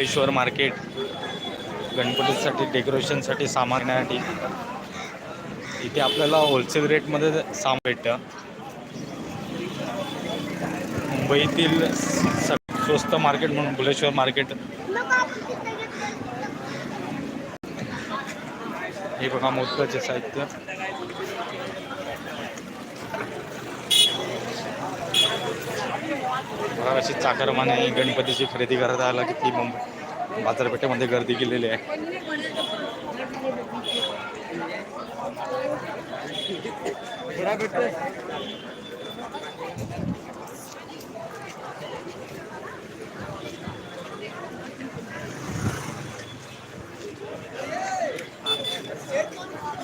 ईश्वर market गणपतीसाठी डेकोरेशनसाठी सामान घेण्यासाठी. इथे आपल्याला होलसेल रेटमध्ये सामान भेटतं. मुंबईतील स्वस्त मार्केट म्हणून भुलेश्वर मार्केट. हे बघा मोदकाचे साहित्य. बघा अशी चाकरमाने गणपतीची खरेदी करत आला की ती मुंबई बाजारपेठेमध्ये गर्दी केलेली आहे.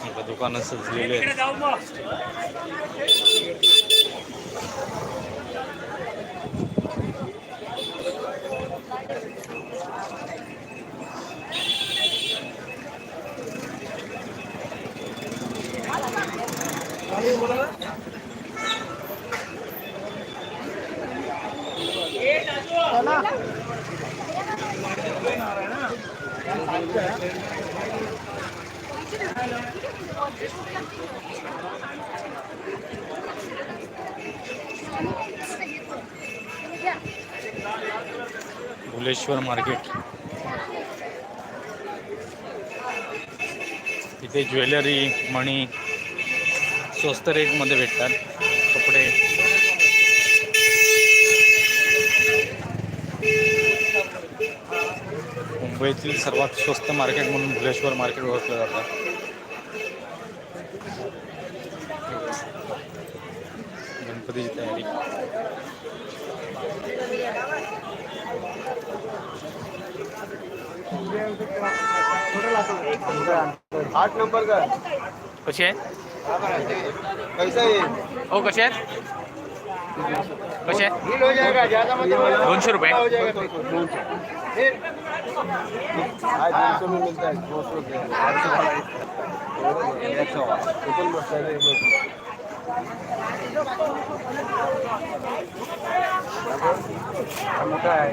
दुकान दुकानं सजलेले आहेत. भुलेश्वर मार्केट. इथे ज्वेलरी मणी स्वस्त रेटमध्ये भेटतात कपडे. मुंबईतील सर्वात स्वस्त मार्केट म्हणून भुलेश्वर मार्केट ओळखलं जातं. गणपतीची तयारी। आठ नंबर का। कुछ आहे कैसा है? हो कसे आहेत कसे? दोनशे रुपये. मोठा आहे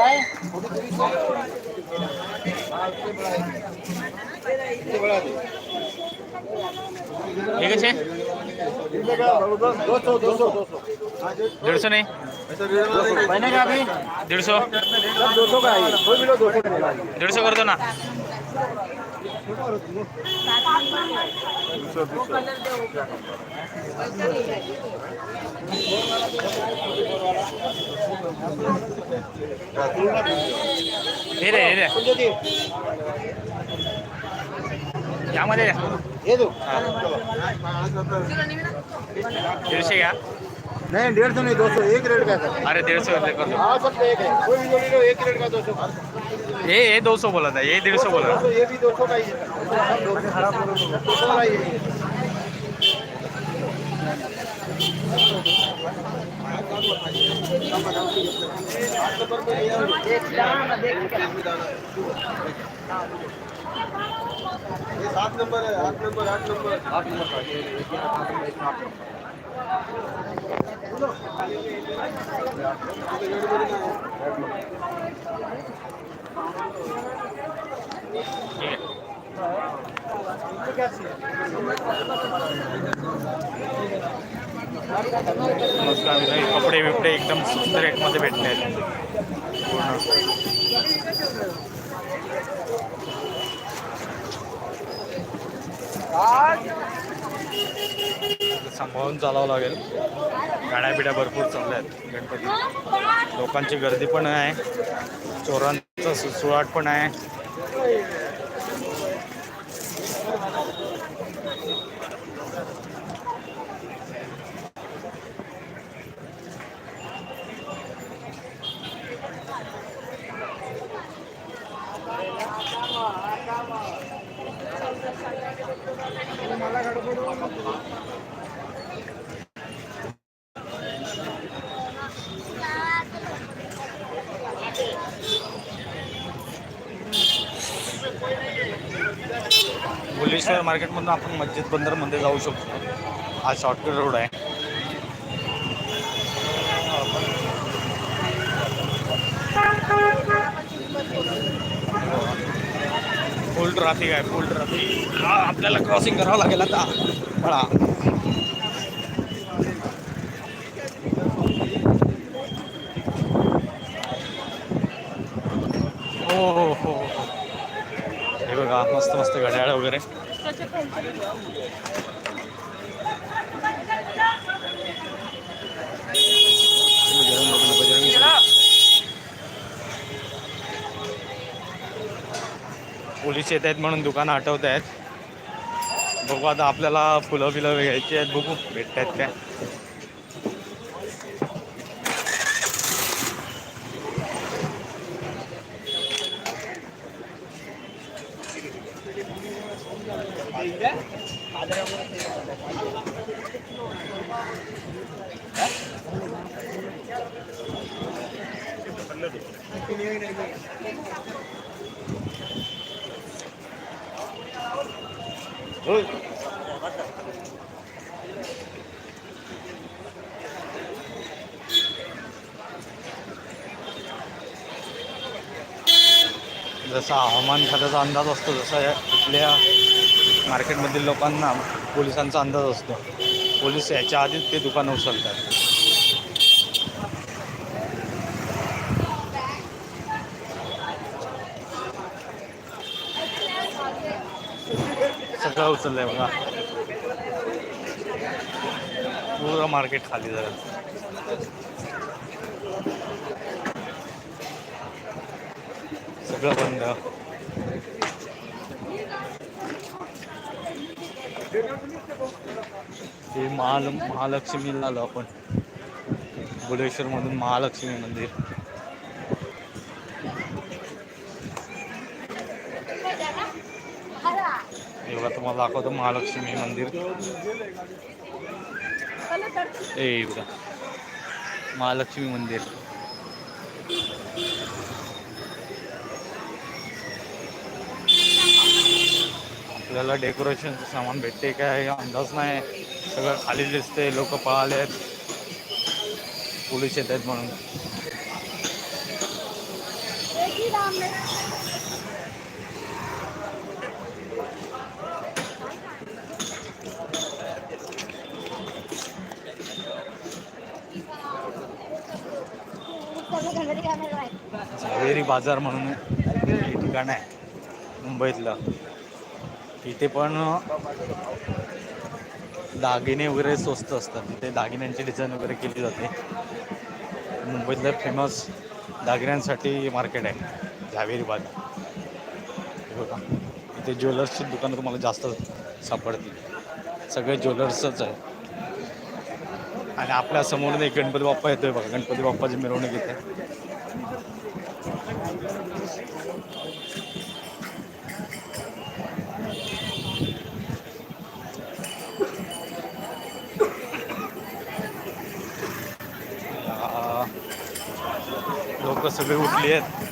है दो सौ के एक सौ टोटल मस्त है ये लोग। मोटा है बड़ा तो है इससे बड़ा है फोटो तीन सौ हाँ इससे बड़ा है इससे बड़ा है हे कसे दो सौ दो सौ दो सौ दीडशे नाही महीने का अभी दीडशे सब दो सौ का है कोई भी लो दो सौ का मिलेगा दीडशे करतो ना हे रे हे रे यामध्ये द्या. ये दो दीडशे घ्या नहीं डेढ़ सौ नहीं दो सौ एक रेट का है अरे दीडशे रुपये करतो हाँ सब का एक है कोई भी जोड़ी लो एक रेट का दो सौ हे हे दो सौ बोलत आहे हे दीडशे बोलत ये भी दो सौ का ही है सब दो सौ खराब दो सौ का ही है ये सात नंबर है आठ नंबर आठ नंबर आठ नंबर Gracias. नमस्कार मित्रांनो. कपडे बिपडे एकदम स्वस्त रेटमध्ये भेटले आहेत. पूर्ण. सांभाळून चालावं लागेल. गाड्या बिड्या भरपूर चालल्या आहेत गणपती. लोकांची गर्दी पण आहे. चोरांचा सुसुळाट पण आहे. शेअर मार्केटमधून आपण मस्जिद बंदरमध्ये जाऊ शकतो. हा शॉर्टकट रोड आहे. फुल ट्रॅफिक आहे फुल ट्रॅफिक आपल्याला क्रॉसिंग करावं लागेल आता. बळा मस्त मस्त घड्याळ वगैरे. पोलीस येत आहेत म्हणून दुकानं आठवत आहेत. बघू आता आपल्याला फुलं बिलं घ्यायची आहेत. बघू भेटत आहेत काय. जसा हवामान खात्याचा अंदाज असतो जसा कुठल्या इथल्या मार्केटमधील लोकांना पोलिसांचा अंदाज असतो. पोलीस याच्या आधीच ते दुकान उचलतात. सगळं उचललंय बघा. पूर्ण मार्केट खाली झालं. सगळं बंद. हे महाल महालक्ष्मीला आलो आपण. बुलेश्वर मधून महालक्ष्मी मंदिर. एवढा तुम्हाला दाखवतो महालक्ष्मी मंदिर. ए बघा महालक्ष्मी मंदिर. आपल्याला डेकोरेशनचं सामान भेटते काय अंदाज नाही. सगळं खाली दिसते लोक पळाले आहेत. पोलीस येत आहेत म्हणून. झावेरी बाजार म्हणून हे ठिकाण आहे मुंबईतलं. इथे पण दागिने वगैरे स्वस्त असतात. तिथे दागिन्यांची डिझाईन वगैरे केली जाते. मुंबईतलं फेमस दागिन्यांसाठी मार्केट आहे. झावेरी बाजार हे बघा. इथे ज्वेलर्सची दुकानं तुम्हाला जास्त सापडतील. सगळे ज्वेलर्सच आहे आणि आपल्या समोरून एक गणपती बाप्पा येतोय बघा. गणपती बाप्पाची मिरवणूक येते लोक सगळे उठली आहेत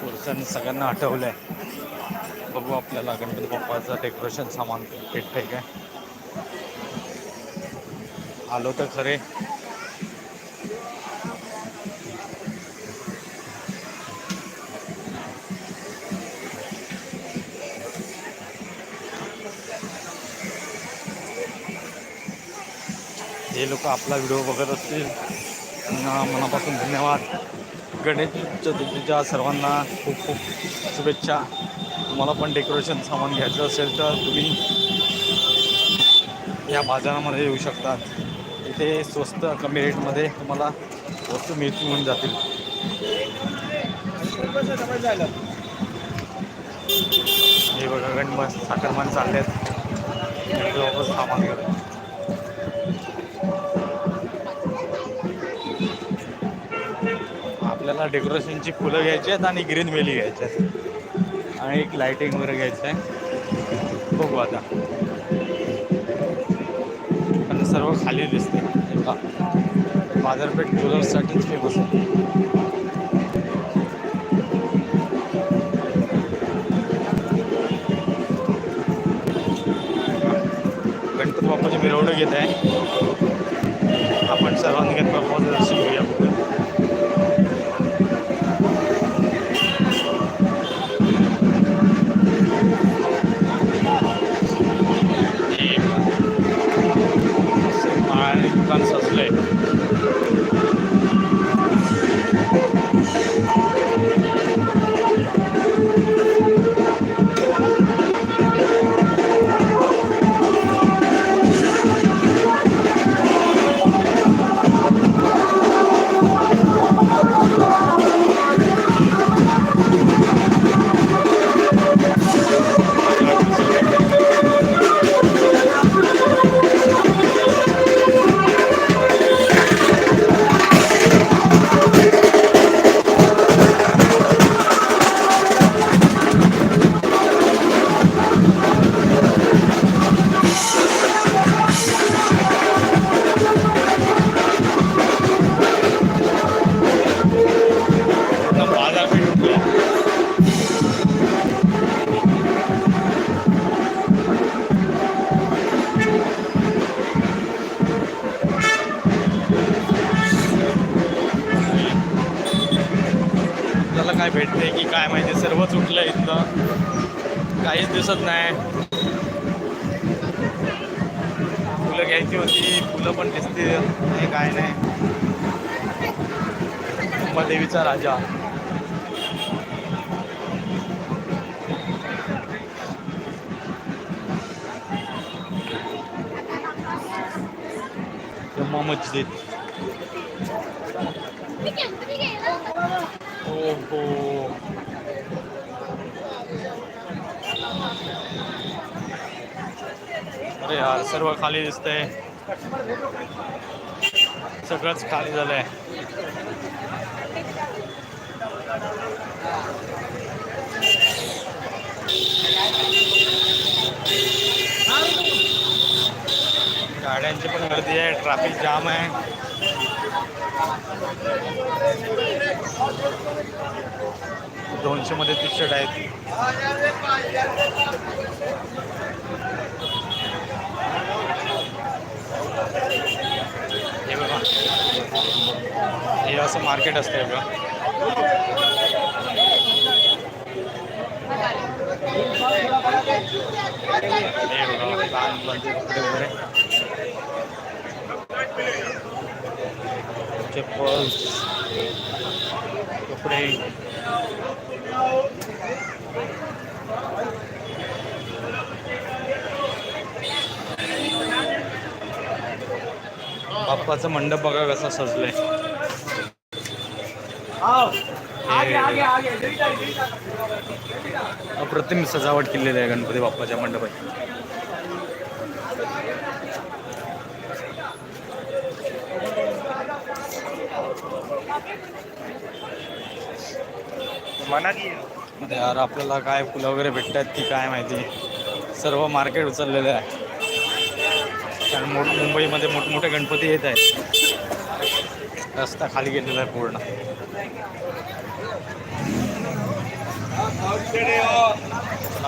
पुरुषांनी सगळ्यांना आठवलं आहे बघू आपल्याला गणपती बाप्पाचं डेकोरेशन सामान भेटतंय काय? आलो तर खरे. हे लोक आपला व्हिडिओ बघत असतील मनापासून धन्यवाद. गणेश चतुर्थीच्या सर्वांना खूप खूप शुभेच्छा. तुम्हाला पण डेकोरेशन सामान घ्यायचं असेल तर तुम्ही या बाजारामध्ये येऊ शकतात. इथे स्वस्त कमी रेटमध्ये तुम्हाला वस्तू मिळतील मिळून जातील. हे बघा गणपत साखरमान चालले आहेत वापस सामान घेऊन आपल्याला डेकोरेशनची फुलं घ्यायची आहेत आणि ग्रीन वेली घ्यायची आहेत. आणि एक लाइटिंग वगैरे घ्यायचं आहे. बघू आता. पण सर्व खाली दिसते बाजारपेठ ज्वेलर्ससाठीच फेमस आहे गणपती बाप्पाची मिरवणूक येत आहे. आपण सर्वांनी गणपती बाप्पाचं दर्शन घेऊ काय भेटते की काय माहिती सर्वच उठलं इथलं काहीच दिसत नाही. फुलं घ्यायची होती फुलं पण दिसते नाही काय नाही. उमादेवीचा राजा. मस्जिद हो अरे यार, सर्व खाली दिसतंय. सगळंच खाली झालंय. गाड्यांची पण गर्दी आहे ट्रॅफिक जाम आहे. दोनशे मध्ये टी शर्ट आहेत. हे बघा. हे असं मार्केट असतं बघा. हे बघा लहान मुलांचे कपडे वगैरे. चप्पल्स कपडे बाप्पाचं मंडप बघा कसं सजलंय. अप्रतिम सजावट केलेली आहे गणपती बाप्पाच्या मंडपात मना की आता यार आपल्याला काय फुलं वगैरे भेटतात की काय माहिती? सर्व मार्केट उचललेलं आहे. कारण मोठ मुंबईमध्ये मोठमोठे गणपती येत आहेत. रस्ता खाली गेलेला आहे पूर्ण.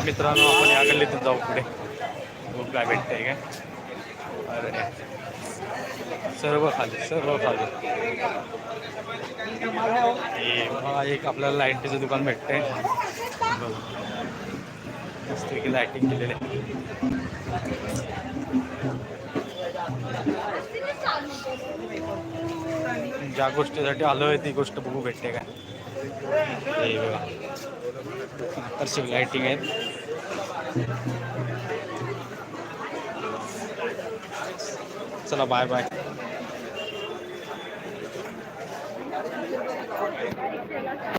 मित्रांनो आपण या गल्लीतून जाऊ पुढे. काय भेटतंय काय. अरे. सर्व खाली सर्व खाली एक आपल्याला लाईटीचं दुकान भेटतंय. बघा. की लाईटिंग केलेली आहे. ज्या गोष्टीसाठी आलोय ती गोष्ट बघू भेटते काय. हे बघा. आकर्षक लाईटिंग आहेत. चला बाय बाय